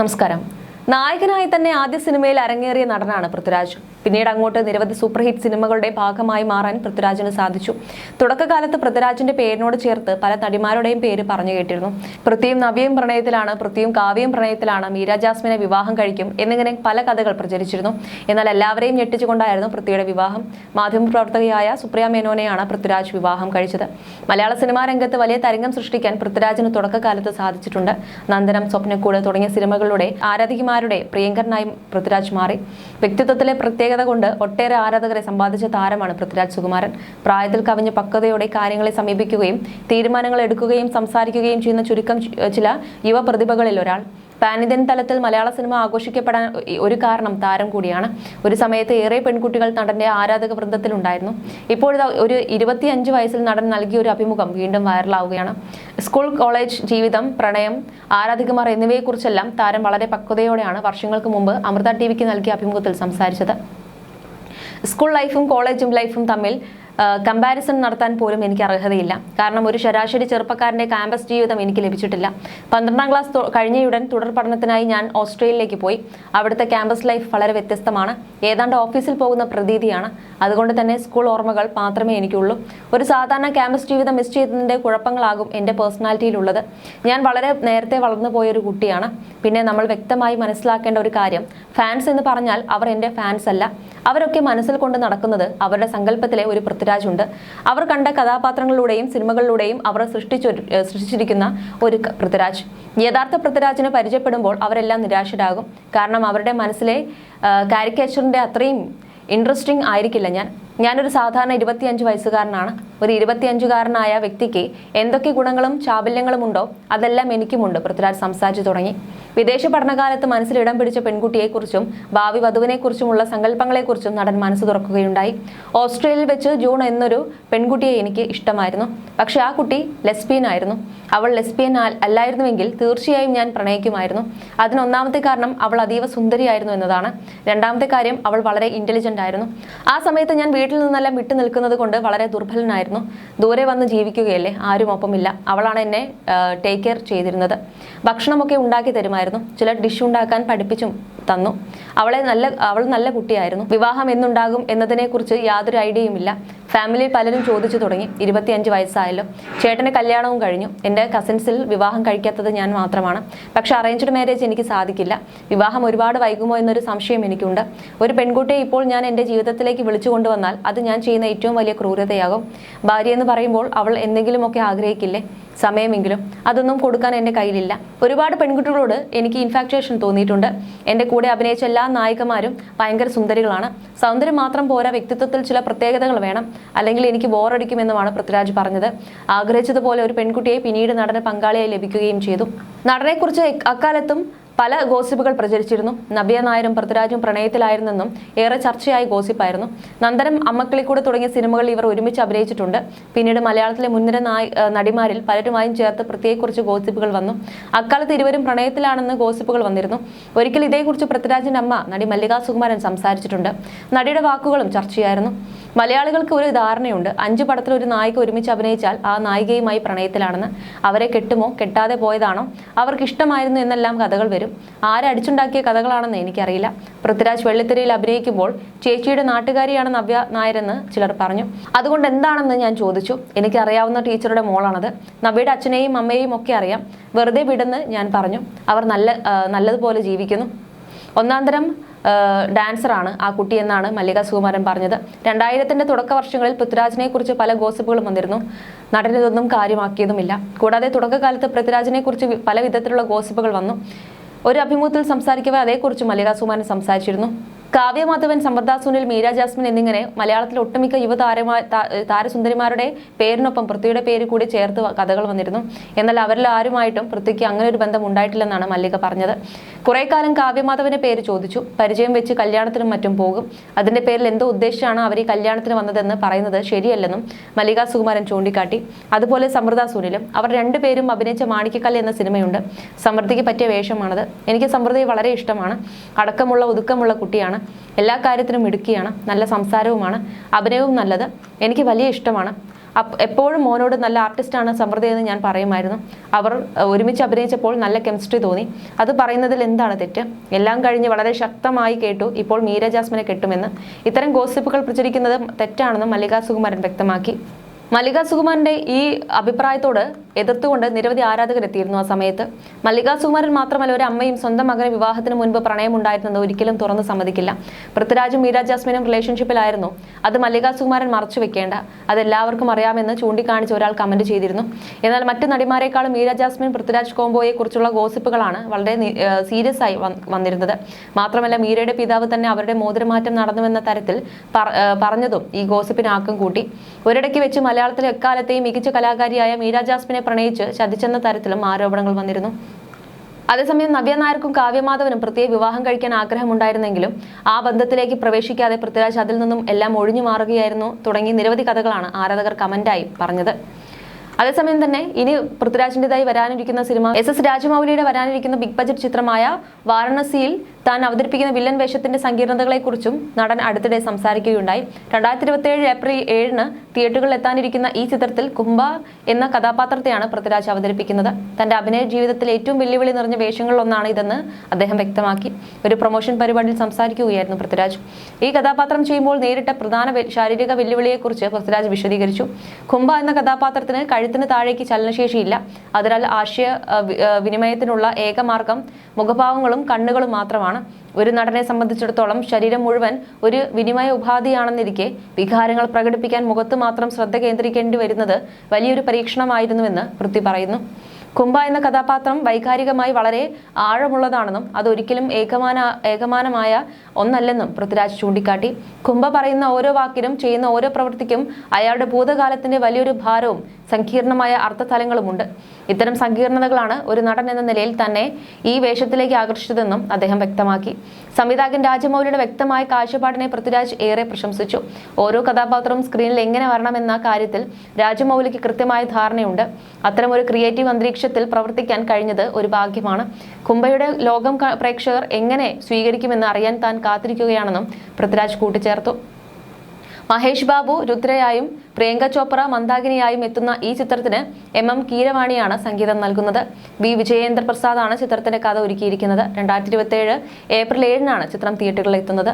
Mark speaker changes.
Speaker 1: നമസ്കാരം. നായകനായി തന്നെ ആദ്യ സിനിമയിൽ അരങ്ങേറിയ നടനാണ് പൃഥ്വിരാജ്. പിന്നീട് അങ്ങോട്ട് നിരവധി സൂപ്പർ ഹിറ്റ് സിനിമകളുടെ ഭാഗമായി മാറാൻ പൃഥ്വിരാജിന് സാധിച്ചു. തുടക്കകാലത്ത് പൃഥ്വിരാജിന്റെ പേരിനോട് ചേർത്ത് പല നടിമാരുടെയും പേര് പറഞ്ഞു കേട്ടിരുന്നു. പൃഥ്വിയും നവ്യയും പ്രണയത്തിലാണ് പൃഥ്വിയും കാവ്യയും പ്രണയത്തിലാണ് മീര ജാസ്മിനെ വിവാഹം കഴിക്കും എന്നിങ്ങനെ പല കഥകൾ പ്രചരിച്ചിരുന്നു. എന്നാൽ എല്ലാവരെയും ഞെട്ടിച്ചുകൊണ്ടായിരുന്നു പൃഥ്വിയുടെ വിവാഹം. മാധ്യമപ്രവർത്തകയായ സുപ്രിയ മേനോനെയാണ് പൃഥ്വിരാജ് വിവാഹം കഴിച്ചത്. മലയാള സിനിമാ രംഗത്ത് വലിയ തരംഗം സൃഷ്ടിക്കാൻ പൃഥ്വിരാജിന് തുടക്കകാലത്ത് സാധിച്ചിട്ടുണ്ട്. നന്ദനം സ്വപ്നക്കൂട് തുടങ്ങിയ സിനിമകളുടെ ആരാധികമാരുടെ പ്രിയങ്കരനായും പൃഥ്വിരാജ് മാറി. വ്യക്തിത്വത്തിലെ പ്രത്യേകത കൊണ്ട് ഒട്ടേറെ ആരാധകരെ സമ്പാദിച്ച താരമാണ് പൃഥ്വിരാജ് സുകുമാരൻ. പ്രായത്തിൽ കവിഞ്ഞ പക്വതയോടെ കാര്യങ്ങളെ സമീപിക്കുകയും തീരുമാനങ്ങൾ എടുക്കുകയും സംസാരിക്കുകയും ചെയ്യുന്ന ചുരുക്കം ചില യുവ പ്രതിഭകളിൽ ഒരാൾ. പാനിതൻ തലത്തിൽ മലയാള സിനിമ ആഘോഷിക്കപ്പെടാൻ ഒരു കാരണം താരം കൂടിയാണ്. ഒരു സമയത്ത് ഏറെ പെൺകുട്ടികൾ നടന്റെ ആരാധക വൃന്ദത്തിലുണ്ടായിരുന്നു ഇപ്പോഴിതാ ഒരു ഇരുപത്തിയഞ്ച് വയസ്സിൽ നടൻ നൽകിയ ഒരു അഭിമുഖം വീണ്ടും വൈറലാവുകയാണ്. സ്കൂൾ കോളേജ് ജീവിതം പ്രണയം ആരാധികമാർ എന്നിവയെക്കുറിച്ചെല്ലാം താരം വളരെ പക്വതയോടെയാണ് വർഷങ്ങൾക്ക് മുമ്പ് അമൃത ടി വിക്ക് നൽകിയ അഭിമുഖത്തിൽ സംസാരിച്ചത്. സ്കൂൾ ലൈഫും കോളേജും ലൈഫും തമ്മിൽ കമ്പാരിസൺ നടത്താൻ പോലും എനിക്ക് അർഹതയില്ല. കാരണം ഒരു ശരാശരി ചെറുപ്പക്കാരന്റെ ക്യാമ്പസ് ജീവിതം എനിക്ക് ലഭിച്ചിട്ടില്ല. പന്ത്രണ്ടാം ക്ലാസ് കഴിഞ്ഞയുടൻ തുടർ പഠനത്തിനായി ഞാൻ ഓസ്ട്രേലിയയിലേക്ക് പോയി. അവിടുത്തെ ക്യാമ്പസ് ലൈഫ് വളരെ വ്യത്യസ്തമാണ്. ഏതാണ്ട് ഓഫീസിൽ പോകുന്ന പ്രതീതിയാണ്. അതുകൊണ്ട് തന്നെ സ്കൂൾ ഓർമ്മകൾ മാത്രമേ എനിക്കുള്ളൂ. ഒരു സാധാരണ ക്യാമ്പസ് ജീവിതം മിസ് ചെയ്തതിന്റെ കുഴപ്പങ്ങളാകും എന്റെ പേഴ്സണാലിറ്റിയിലുള്ളത് ഞാൻ വളരെ നേരത്തെ വളർന്നു പോയ ഒരു കുട്ടിയാണ്. പിന്നെ നമ്മൾ വ്യക്തമായി മനസ്സിലാക്കേണ്ട ഒരു കാര്യം ഫാൻസ് എന്ന് പറഞ്ഞാൽ അവർ എന്റെ ഫാൻസ് അല്ല. അവരൊക്കെ മനസ്സിൽ കൊണ്ട് നടക്കുന്നത് അവരുടെ സങ്കല്പത്തിലെ ഒരു പൃഥ്വിരാജ് ഉണ്ട് അവർ കണ്ട കഥാപാത്രങ്ങളിലൂടെയും സിനിമകളിലൂടെയും അവർ സൃഷ്ടിച്ചു സൃഷ്ടിച്ചിരിക്കുന്ന ഒരു പൃഥ്വിരാജ്. യഥാർത്ഥ പൃഥ്വിരാജിനെ പരിചയപ്പെടുമ്പോൾ അവരെല്ലാം നിരാശരാകും. കാരണം അവരുടെ മനസ്സിലെ കാരിക്കേച്ചറിന്റെ അത്രയും ഇൻട്രസ്റ്റിംഗ് ആയിരിക്കില്ല. ഞാൻ ഞാനൊരു സാധാരണ ഇരുപത്തിയഞ്ച് വയസ്സുകാരനാണ്. ഒരു ഇരുപത്തിയഞ്ചുകാരനായ വ്യക്തിക്ക് എന്തൊക്കെ ഗുണങ്ങളും ചാബല്യങ്ങളും ഉണ്ടോ? അതെല്ലാം എനിക്കുമുണ്ട്. പൃഥ്വിരാജ് സംസാരിച്ചു തുടങ്ങി. വിദേശ പഠനകാലത്ത് മനസ്സിൽ ഇടം പിടിച്ച പെൺകുട്ടിയെക്കുറിച്ചും ഭാവി വധുവിനെക്കുറിച്ചുമുള്ള സങ്കല്പങ്ങളെക്കുറിച്ചും നടൻ മനസ്സ് തുറക്കുകയുണ്ടായി. ഓസ്ട്രേലിയയിൽ വെച്ച് ജൂൺ എന്നൊരു പെൺകുട്ടിയെ എനിക്ക് ഇഷ്ടമായിരുന്നു. പക്ഷേ ആ കുട്ടി ലെസ്ബിയൻ ആയിരുന്നു അവൾ ലെസ്ബിയൻ അല്ലായിരുന്നുവെങ്കിൽ തീർച്ചയായും ഞാൻ പ്രണയിക്കുമായിരുന്നു. അതിനൊന്നാമത്തെ കാരണം അവൾ അതീവ സുന്ദരിയായിരുന്നു എന്നതാണ്. രണ്ടാമത്തെ കാര്യം അവൾ വളരെ ഇന്റലിജന്റ് ആയിരുന്നു. ആ സമയത്ത് ഞാൻ വീട്ടിൽ നിന്നെല്ലാം വിട്ടു നിൽക്കുന്നത് കൊണ്ട് വളരെ ദുർബലനായിരുന്നു. ദൂരെ വന്ന് ജീവിക്കുകയല്ലേ? ആരും ഒപ്പമില്ല. അവളാണ് എന്നെ ടേക്ക് കെയർ ചെയ്തിരുന്നത്. ഭക്ഷണമൊക്കെ ഉണ്ടാക്കി തരുമായിരുന്നു. ചില ഡിഷ് ഉണ്ടാക്കാൻ പഠിപ്പിച്ചും തന്നു. അവളെ നല്ല അവൾ നല്ല കുട്ടിയായിരുന്നു. വിവാഹം എന്നുണ്ടാകും എന്നതിനെക്കുറിച്ച് യാതൊരു ഐഡിയയും ഇല്ല ഫാമിലി പലരും ചോദിച്ചു തുടങ്ങി. ഇരുപത്തിയഞ്ച് വയസ്സായല്ലോ. ചേട്ടന് കല്യാണവും കഴിഞ്ഞു. എന്റെ കസിൻസിൽ വിവാഹം കഴിക്കാത്തത് ഞാൻ മാത്രമാണ്. പക്ഷെ അറേഞ്ച്ഡ് മാരേജ് എനിക്ക് സാധിക്കില്ല. വിവാഹം ഒരുപാട് വൈകുമോ എന്നൊരു സംശയം എനിക്കുണ്ട്. ഒരു പെൺകുട്ടിയെ ഇപ്പോൾ ഞാൻ എന്റെ ജീവിതത്തിലേക്ക് വിളിച്ചു കൊണ്ടുവന്നാൽ അത് ഞാൻ ചെയ്യുന്ന ഏറ്റവും വലിയ ക്രൂരതയാകും. ഭാര്യ എന്ന് പറയുമ്പോൾ അവൾ എന്തെങ്കിലുമൊക്കെ ആഗ്രഹിക്കില്ലേ? സമയമെങ്കിലും അതൊന്നും കൊടുക്കാൻ എന്റെ കയ്യിലില്ല. ഒരുപാട് പെൺകുട്ടികളോട് എനിക്ക് ഇൻഫാക്ച്വേഷൻ തോന്നിയിട്ടുണ്ട്. എന്റെ കൂടെ അഭിനയിച്ച എല്ലാ നായികമാരും ഭയങ്കര സുന്ദരികളാണ്. സൗന്ദര്യം മാത്രം പോരാ വ്യക്തിത്വത്തിൽ ചില പ്രത്യേകതകൾ വേണം. അല്ലെങ്കിൽ എനിക്ക് ബോറടിക്കുമെന്നുമാണ് പൃഥ്വിരാജ് പറഞ്ഞത്. ആഗ്രഹിച്ചതുപോലെ ഒരു പെൺകുട്ടിയെ പിന്നീട് നടന് പങ്കാളിയായി ലഭിക്കുകയും ചെയ്തു. നടനെക്കുറിച്ച് അക്കാലത്തും പല ഗോസിപ്പുകൾ പ്രചരിച്ചിരുന്നു. നബിയ നായരും പൃഥ്വിരാജും പ്രണയത്തിലായിരുന്നെന്നും ഏറെ ചർച്ചയായ ഗോസിപ്പായിരുന്നു. നന്ദനം അമ്മക്കിളിക്കൂടെ തുടങ്ങിയ സിനിമകളിൽ ഇവർ ഒരുമിച്ച് അഭിനയിച്ചിട്ടുണ്ട്. പിന്നീട് മലയാളത്തിലെ മുൻനിര നടിമാരിൽ പലരുമായും ചേർത്ത് പ്രത്യേകിച്ച് ഗോസിപ്പുകൾ വന്നു. അക്കാലത്ത് ഇരുവരും പ്രണയത്തിലാണെന്ന് ഗോസിപ്പുകൾ വന്നിരുന്നു. ഒരിക്കൽ ഇതേക്കുറിച്ച് പൃഥ്വിരാജിന്റെ അമ്മ നടി മല്ലികാ സുകുമാരൻ സംസാരിച്ചിട്ടുണ്ട്. നടിയുടെ വാക്കുകളും ചർച്ചയായിരുന്നു. മലയാളികൾക്ക് ഒരു ധാരണയുണ്ട്. അഞ്ച് പടത്തിൽ ഒരു നായിക ഒരുമിച്ച് അഭിനയിച്ചാൽ ആ നായികയുമായി പ്രണയത്തിലാണെന്ന്. അവരെ കെട്ടുമോ കെട്ടാതെ പോയതാണോ? അവർക്ക് ഇഷ്ടമായിരുന്നു എന്നെല്ലാം കഥകൾ വരും. ആരടിച്ചുണ്ടാക്കിയ കഥകളാണെന്ന് എനിക്കറിയില്ല. പൃഥ്വിരാജ് വെള്ളിത്തിരയിൽ അഭിനയിക്കുമ്പോൾ ചേച്ചിയുടെ നാട്ടുകാരിയാണ് നവ്യ നായരെന്ന് ചിലർ പറഞ്ഞു. അതുകൊണ്ട് എന്താണെന്ന് ഞാൻ ചോദിച്ചു. എനിക്കറിയാവുന്ന ടീച്ചറുടെ മോളാണത്. നവ്യയുടെ അച്ഛനെയും അമ്മയെയും ഒക്കെ അറിയാം. വെറുതെ വിടുന്ന് ഞാൻ പറഞ്ഞു. അവർ നല്ല നല്ലതുപോലെ ജീവിക്കുന്നു. ഒന്നാം തരം ഡാൻസറാണ് ആ കുട്ടി എന്നാണ് മല്ലിക സുകുമാരൻ പറഞ്ഞത്. രണ്ടായിരത്തിന്റെ തുടക്ക വർഷങ്ങളിൽ പൃഥ്വിരാജിനെ കുറിച്ച് പല ഗോസിപ്പുകളും വന്നിരുന്നു. നടനിതൊന്നും കാര്യമാക്കിയതുമില്ല. കൂടാതെ തുടക്കകാലത്ത് പൃഥ്വിരാജിനെ കുറിച്ച് പല വിധത്തിലുള്ള ഗോസിപ്പുകൾ വന്നു. ഒരു അഭിമുഖത്തിൽ സംസാരിക്കവേ അതേക്കുറിച്ച് മല്ലിക സുകുമാരൻ സംസാരിച്ചിരുന്നു. കാവ്യമാധവൻ സമൃദ്ധ സുനിൽ മീര ജാസ്മിൻ എന്നിങ്ങനെ മലയാളത്തിലെ ഒട്ടുമിക്ക താ- താരസുന്ദരിമാരുടെ പേരിനൊപ്പം പൃഥ്വിയുടെ പേര് കൂടി ചേർത്ത് കഥകൾ വന്നിരുന്നു. എന്നാൽ അവരിൽ ആരുമായിട്ടും പൃഥ്വിക്ക് അങ്ങനെ ഒരു ബന്ധം ഉണ്ടായിട്ടില്ലെന്നാണ് മല്ലിക പറഞ്ഞത്. കുറെ കാലം കാവ്യമാധവന്റെ പേര് ചോദിച്ചു. പരിചയം വെച്ച് കല്യാണത്തിനും മറ്റും പോകും. അതിന്റെ പേരിൽ എന്തോ ഉദ്ദേശിച്ചാണ് അവർ ഈ കല്യാണത്തിന് വന്നതെന്ന് പറയുന്നത് ശരിയല്ലെന്നും മല്ലിക സുകുമാരൻ ചൂണ്ടിക്കാട്ടി. അതുപോലെ സമൃദ്ധ സുനിലും അവർ രണ്ടുപേരും അഭിനയിച്ച മാണിക്കക്കല്ല് എന്ന സിനിമയുണ്ട്. സമൃദ്ധിക്ക് പറ്റിയ വേഷമാണത്. എനിക്ക് സമൃദ്ധി വളരെ ഇഷ്ടമാണ്. അടക്കമുള്ള ഒതുക്കമുള്ള കുട്ടിയാണ്. എല്ലാ കാര്യത്തിനും മിടുക്കിയാണ്. നല്ല സംസാരവുമാണ്. അഭിനയവും നല്ലത്. എനിക്ക് വലിയ ഇഷ്ടമാണ്. എപ്പോഴും മോനോട് നല്ല ആർട്ടിസ്റ്റാണ് സമൃദ്ധി എന്ന് ഞാൻ പറയുമായിരുന്നു. അവർ ഒരുമിച്ച് അഭിനയിച്ചപ്പോൾ നല്ല കെമിസ്ട്രി തോന്നി. അത് പറയുന്നതിൽ എന്താണ് തെറ്റ്? എല്ലാം കഴിഞ്ഞ് വളരെ ശക്തമായി കേട്ടു. ഇപ്പോൾ മീര ജാസ്മിനെ കെട്ടുമെന്ന്. ഇത്തരം ഗോസിപ്പുകൾ പ്രചരിക്കുന്നത് തെറ്റാണെന്നും മല്ലിക സുകുമാരൻ വ്യക്തമാക്കി. മല്ലിക സുകുമാരന്റെ ഈ അഭിപ്രായത്തോട് എതിർത്തുകൊണ്ട് നിരവധി ആരാധകർ എത്തിയിരുന്നു ആ സമയത്ത്. മല്ലിക സുകുമാരൻ മാത്രമല്ല ഒരു അമ്മയും സ്വന്തം മകന് വിവാഹത്തിന് മുൻപ് പ്രണയമുണ്ടായിരുന്നത് ഒരിക്കലും തുറന്ന് സമ്മതിക്കില്ല. പൃഥ്വിരാജും മീരാ ജാസ്മിനും റിലേഷൻഷിപ്പിലായിരുന്നു അത് മല്ലിക സുകുമാരൻ മറച്ചു വെക്കേണ്ട. അത് എല്ലാവർക്കും അറിയാമെന്ന് ചൂണ്ടിക്കാണിച്ച് ഒരാൾ കമന്റ് ചെയ്തിരുന്നു. എന്നാൽ മറ്റു നടിമാരെക്കാളും മീരാ ജാസ്മിൻ പൃഥ്വിരാജ് കോംബോയെ കുറിച്ചുള്ള ഗോസിപ്പുകളാണ് വളരെ സീരിയസ് ആയി വന്നിരുന്നത്. മാത്രമല്ല മീരയുടെ പിതാവ് തന്നെ അവരുടെ മോതിരമാറ്റം നടന്നുവെന്ന തരത്തിൽ പറഞ്ഞതും ഈ ഗോസിപ്പിന് ആക്കം കൂട്ടി. ഒരിടയ്ക്ക് വെച്ച് മലയാളത്തിലെ എക്കാലത്തെയും മികച്ച കലാകാരിയായ മീരാ ജാസ്മിനെ പ്രണയിച്ച് ചതിച്ചെന്ന തരത്തിലും ആരോപണങ്ങൾ വന്നിരുന്നു. അതേസമയം നവ്യ നായർക്കും കാവ്യമാധവനും പ്രത്യേക വിവാഹം കഴിക്കാൻ ആഗ്രഹമുണ്ടായിരുന്നെങ്കിലും ആ ബന്ധത്തിലേക്ക് പ്രവേശിക്കാതെ പൃഥ്വിരാജ് അതിൽ നിന്നും എല്ലാം ഒഴിഞ്ഞു മാറുകയായിരുന്നു തുടങ്ങി നിരവധി കഥകളാണ് ആരാധകർ കമന്റായി പറഞ്ഞത്. അതേസമയം തന്നെ ഇനി പൃഥ്വിരാജിന്റെതായി വരാനിരിക്കുന്ന സിനിമ എസ് എസ് രാജമൗലിയുടെ വരാനിരിക്കുന്ന ബിഗ് ബജറ്റ് ചിത്രമായ വാരണസിയിൽ താൻ അവതരിപ്പിക്കുന്ന വില്ലൻ വേഷത്തിന്റെ സങ്കീർണതകളെക്കുറിച്ചും നടൻ അടുത്തിടെ സംസാരിക്കുകയുണ്ടായി. രണ്ടായിരത്തി ഇരുപത്തിയേഴ് ഏപ്രിൽ ഏഴിന് തിയേറ്ററുകളിൽ എത്താനിരിക്കുന്ന ഈ ചിത്രത്തിൽ കുംഭ എന്ന കഥാപാത്രത്തെയാണ് പൃഥ്വിരാജ് അവതരിപ്പിക്കുന്നത്. തന്റെ അഭിനയ ജീവിതത്തിലെ ഏറ്റവും വെല്ലുവിളി നിറഞ്ഞ വേഷങ്ങളിലൊന്നാണ് ഇതെന്ന് അദ്ദേഹം വ്യക്തമാക്കി. ഒരു പ്രൊമോഷൻ പരിപാടിയിൽ സംസാരിക്കുകയായിരുന്നു പൃഥ്വിരാജ്. ഈ കഥാപാത്രം ചെയ്യുമ്പോൾ നേരിട്ട പ്രധാന ശാരീരിക വെല്ലുവിളിയെക്കുറിച്ച് പൃഥ്വിരാജ് വിശദീകരിച്ചു. കുംഭ എന്ന കഥാപാത്രത്തിന് കഴുത്തിന് താഴേക്ക് ചലനശേഷിയില്ല. അതിനാൽ ആശയ വിനിമയത്തിനുള്ള ഏക മാർഗം മുഖഭാവങ്ങളും കണ്ണുകളും മാത്രമാണ്. ഒരു നടനെ സംബന്ധിച്ചിടത്തോളം ശരീരം മുഴുവൻ ഒരു വിനിമയ ഉപാധിയാണെന്നിരിക്കെ വികാരങ്ങൾ പ്രകടിപ്പിക്കാൻ മുഖത്ത് മാത്രം ശ്രദ്ധ കേന്ദ്രീകരിക്കേണ്ടി വരുന്നത് വലിയൊരു പരീക്ഷണമായിരുന്നുവെന്ന് പൃഥ്വി പറയുന്നു. കുംഭ എന്ന കഥാപാത്രം വൈകാരികമായി വളരെ ആഴമുള്ളതാണെന്നും അതൊരിക്കലും ഏകമാന ഏകമാനമായ ഒന്നല്ലെന്നും പൃഥ്വിരാജ് ചൂണ്ടിക്കാട്ടി. കുംഭ പറയുന്ന ഓരോ വാക്കിനും ചെയ്യുന്ന ഓരോ പ്രവൃത്തിക്കും അയാളുടെ ഭൂതകാലത്തിന്റെ വലിയൊരു ഭാരവും സങ്കീർണമായ അർത്ഥതലങ്ങളുമുണ്ട്. ഇത്തരം സങ്കീർണതകളാണ് ഒരു നടൻ എന്ന നിലയിൽ തന്നെ ഈ വേഷത്തിലേക്ക് ആകർഷിച്ചതെന്നും അദ്ദേഹം വ്യക്തമാക്കി. സംവിധായകൻ രാജമൗലിയുടെ വ്യക്തമായ കാഴ്ചപ്പാടിനെ പൃഥ്വിരാജ് ഏറെ പ്രശംസിച്ചു. ഓരോ കഥാപാത്രവും സ്ക്രീനിൽ എങ്ങനെ വരണമെന്ന കാര്യത്തിൽ രാജമൗലിക്ക് കൃത്യമായ ധാരണയുണ്ട്. അത്തരമൊരു ക്രിയേറ്റീവ് അന്തരീക്ഷത്തിൽ പ്രവർത്തിക്കാൻ കഴിഞ്ഞത് ഒരു ഭാഗ്യമാണ്. കുംഭയുടെ ലോകം പ്രേക്ഷകർ എങ്ങനെ സ്വീകരിക്കുമെന്ന് അറിയാൻ താൻ കാത്തിരിക്കുകയാണെന്നും പൃഥ്വിരാജ് കൂട്ടിച്ചേർത്തു. മഹേഷ് ബാബു രുദ്രയായും പ്രിയങ്ക ചോപ്ര മന്ദാകിനിയായും എത്തുന്ന ഈ ചിത്രത്തിന് എം എം കീരവാണിയാണ് സംഗീതം നൽകുന്നത്. വി. വിജയേന്ദ്ര പ്രസാദാണ് ചിത്രത്തിന്റെ കഥ ഒരുക്കിയിരിക്കുന്നത്. രണ്ടായിരത്തി ഇരുപത്തി ഏഴ് ഏപ്രിൽ ഏഴിനാണ് ചിത്രം തിയേറ്ററുകളിൽ എത്തുന്നത്.